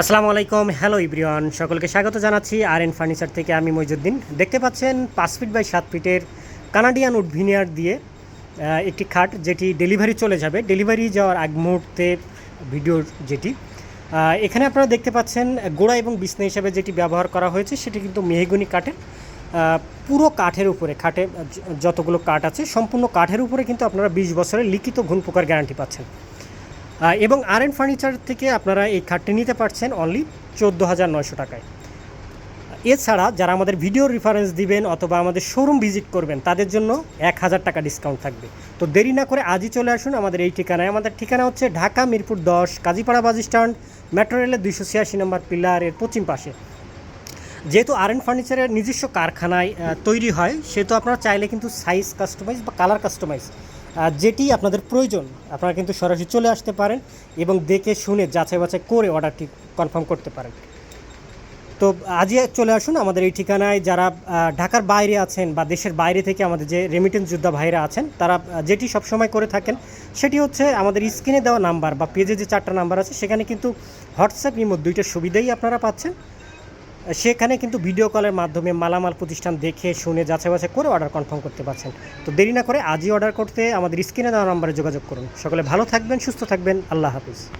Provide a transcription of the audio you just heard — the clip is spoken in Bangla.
আসসালামু আলাইকুম। হ্যালো ইব্রিয়ান সকলকে স্বাগত জানাচ্ছি আর এন ফার্নিচার থেকে। আমি মইজুদ্দিন। দেখতে পাচ্ছেন, পাঁচ ফিট বাই সাত ফিটের কানাডিয়ান উড ভিনিয়ার দিয়ে একটি খাট যেটি ডেলিভারি চলে যাবে। ডেলিভারি যাওয়ার আগ মুহূর্তে ভিডিওর যেটি এখানে আপনারা দেখতে পাচ্ছেন গোড়া এবং বিছনা হিসাবে যেটি ব্যবহার করা হয়েছে, সেটি কিন্তু মেহগুনি কাঠের পুরো কাঠের উপরে, খাটে যতগুলো কাঠ আছে, সম্পূর্ণ কাঠের উপরে কিন্তু আপনারা বিশ বছরের লিখিত ঘুণ পোকার গ্যারান্টি পাচ্ছেন। এবং আর এন ফার্নিচার থেকে আপনারা এই খাটটি নিতে পারছেন অনলি চোদ্দ হাজার নয়শো টাকায়। এছাড়া যারা আমাদের ভিডিও রেফারেন্স দিবেন অথবা আমাদের শোরুম ভিজিট করবেন, তাদের জন্য এক হাজার টাকা ডিসকাউন্ট থাকবে। তো দেরি না করে আজই চলে আসুন আমাদের এই ঠিকানায়। আমাদের ঠিকানা হচ্ছে ঢাকা মিরপুর দশ, কাজীপাড়া বাস স্ট্যান্ড মেট্রো রেলের দুইশো ছিয়াশি নম্বর পিলারের পশ্চিম পাশে। যেহেতু আর এন ফার্নিচারের নিজস্ব কারখানায় তৈরি হয়, সেহেতু আপনারা চাইলে কিন্তু সাইজ কাস্টমাইজ বা কালার কাস্টমাইজ যেটি আপনাদের প্রয়োজন, আপনারা কিন্তু সরাসরি চলে আসতে পারেন এবং দেখে শুনে যাচাই বাছাই করে অর্ডারটি কনফার্ম করতে পারেন। তো আজই চলে আসুন আমাদের এই ঠিকানায়। যারা ঢাকার বাইরে আছেন বা দেশের বাইরে থেকে আমাদের যে রেমিটেন্স যোদ্ধা ভাইরা আছেন, তারা যেটি সবসময় করে থাকেন সেটি হচ্ছে আমাদের স্ক্রিনে দেওয়া নাম্বার বা পেজে যে চারটা নাম্বার আছে, সেখানে কিন্তু হোয়াটসঅ্যাপ ইমো দুইটা সুবিধাই আপনারা পাচ্ছেন। সেখানে কিন্তু ভিডিও কলের মাধ্যমে মালামাল প্রতিষ্ঠান দেখে, শুনে, যাচাই বাছাই করে অর্ডার কনফার্ম করতে পারছেন। তো দেরি না করে আজই অর্ডার করতে আমাদের স্ক্রিনে দেওয়া নাম্বারে যোগাযোগ করুন। সকলে ভালো থাকবেন, সুস্থ থাকবেন। আল্লাহ হাফিজ।